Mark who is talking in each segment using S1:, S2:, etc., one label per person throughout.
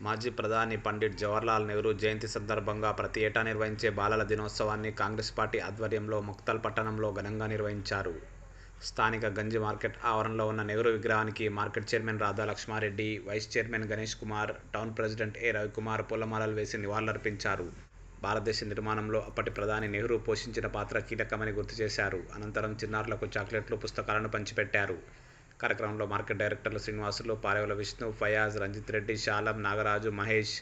S1: మాజీ ప్రధాని పండిట్ జవహర్లాల్ నెహ్రూ జయంతి సందర్భంగా ప్రతి ఏటా నిర్వహించే బాలల దినోత్సవాన్ని కాంగ్రెస్ పార్టీ ఆధ్వర్యంలో ముక్తల్ పట్టణంలో ఘనంగా నిర్వహించారు. స్థానిక గంజి మార్కెట్ ఆవరణలో ఉన్న నెహ్రూ విగ్రహానికి market chairman Radha Lakshma Reddy, vice chairman Ganesh Kumar, town president A Ravikumar పూలమాలలు వేసి నివాళులర్పించారు. భారతదేశ నిర్మాణంలో అప్పటి ప్రధాని నెహ్రూ పోషించిన పాత్ర కీలకమని గుర్తు చేశారు. అనంతరం చిన్నారులకు చాక్లెట్లు, పుస్తకాలను పంచిపెట్టారు. కార్యక్రమంలో మార్కెట్ డైరెక్టర్లు శ్రీనివాసులు, పారేవుల విష్ణు, ఫయాజ్, రంజిత్ రెడ్డి, శాలం, నాగరాజు, మహేష్,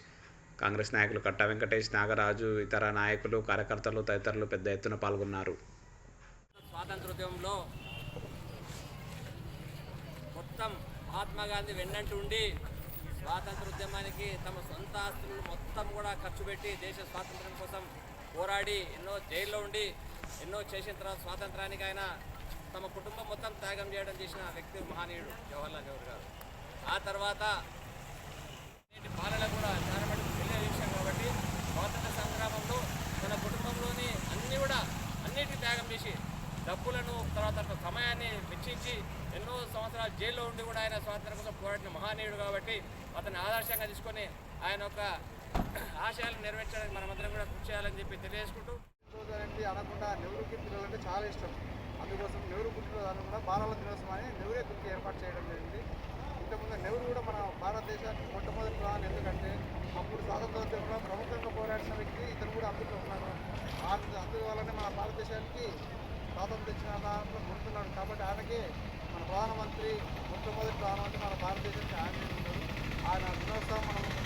S1: కాంగ్రెస్ నాయకులు కట్టా వెంకటేష్, నాగరాజు, ఇతర నాయకులు, కార్యకర్తలు తదితరులు పెద్ద ఎత్తున పాల్గొన్నారు.
S2: స్వాతంత్రోద్యమంలో మొత్తం మహాత్మాగాంధీ వెన్నంటి ఉండి స్వాతంత్రోద్యమానికి తమ సొంత ఆస్తులను మొత్తం కూడా ఖర్చు పెట్టి దేశ స్వాతంత్రం కోసం పోరాడి ఎన్నో జైల్లో ఉండి ఎన్నో చేసిన తర్వాత స్వాతంత్రానికి ఆయన తమ కుటుంబం మొత్తం త్యాగం చేయడం చేసిన వ్యక్తి మహనీయుడు జవహర్లాల్ నెహ్రూ గారు. ఆ తర్వాత నేటి పాలన కూడా చాలా మటుకు తెలియని విషయం కాబట్టి స్వాతంత్ర సంగ్రామంలో తన కుటుంబంలోని అన్నీ కూడా అన్నిటికీ త్యాగం చేసి డబ్బులను తర్వాత సమయాన్ని వెచ్చించి ఎన్నో సంవత్సరాలు జైల్లో ఉండి కూడా ఆయన స్వాతంత్రం కోసం పోరాడిన మహానీయుడు కాబట్టి అతన్ని ఆదర్శంగా తీసుకొని ఆయన యొక్క ఆశయాలను నెరవేర్చడానికి మనమందరం కూడా కృషి చేయాలని చెప్పి తెలియజేసుకుంటూ
S3: అనకుండా నెహ్రూకి అంటే చాలా ఇష్టం. అందుకోసం నెహ్రూ పుట్టినరోజు కూడా బాలల దినోత్సవం అని నెహ్రూ గుర్తు ఏర్పాటు చేయడం జరిగింది. ఇంతకుముందు నెహ్రూ కూడా మన భారతదేశానికి మొట్టమొదటి ప్రధాని. ఎందుకంటే అప్పుడు స్వాతంత్రోద్యమంలో ప్రముఖంగా పోరాడిన వ్యక్తి ఇతను కూడా అందులో ఉన్నారు. అందువల్లనే మన భారతదేశానికి స్వాతంత్రం ఇచ్చిన దాంట్లో గుర్తున్నాడు. కాబట్టి ఆయనకి మన ప్రధానమంత్రి మొట్టమొదటి ప్రధానమంత్రి మన భారతదేశానికి ఆయన. ఆయన దినోత్సవం మనం